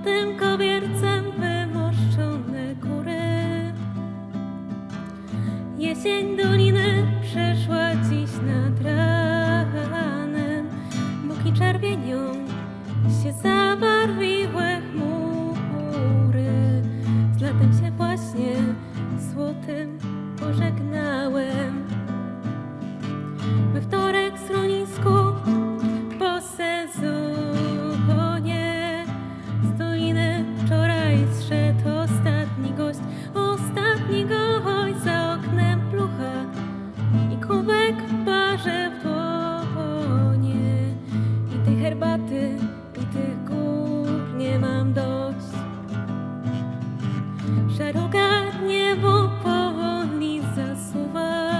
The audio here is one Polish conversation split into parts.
złotym kobiercem wymoszczone góry. Jesień doliny przeszła dziś nad ranem, boki czerwienią się zabarwiły chmury. Z latem się właśnie złotym pożegnałem. We wtorek schronisku herbaty i tych gór nie mam dość. Szeroka niebo powoli zasuwa.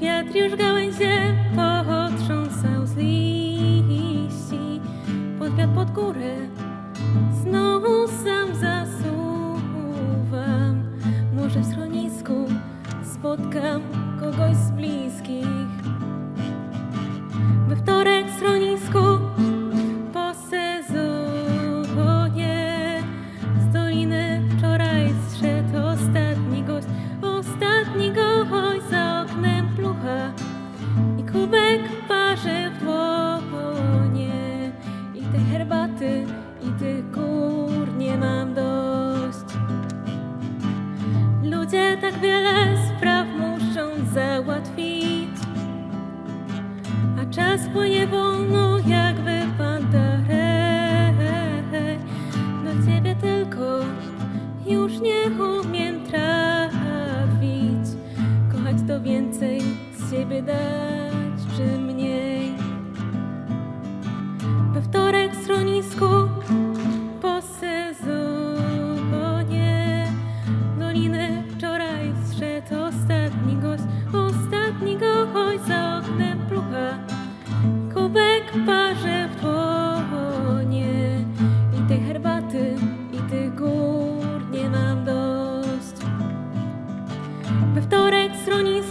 Wiatr już gałęzie potrząsał z liści. Pod wiatr, pod górę Znowu sam zasuwam. Może w schronisku spotkam kogoś z bliskich Ludzie tak wiele spraw muszą załatwić a czas płynie wolno, jak wypada hej. Do ciebie tylko już nie umiem trafić. Kochać to więcej z siebie dać, czy mniej. We wtorek wtorek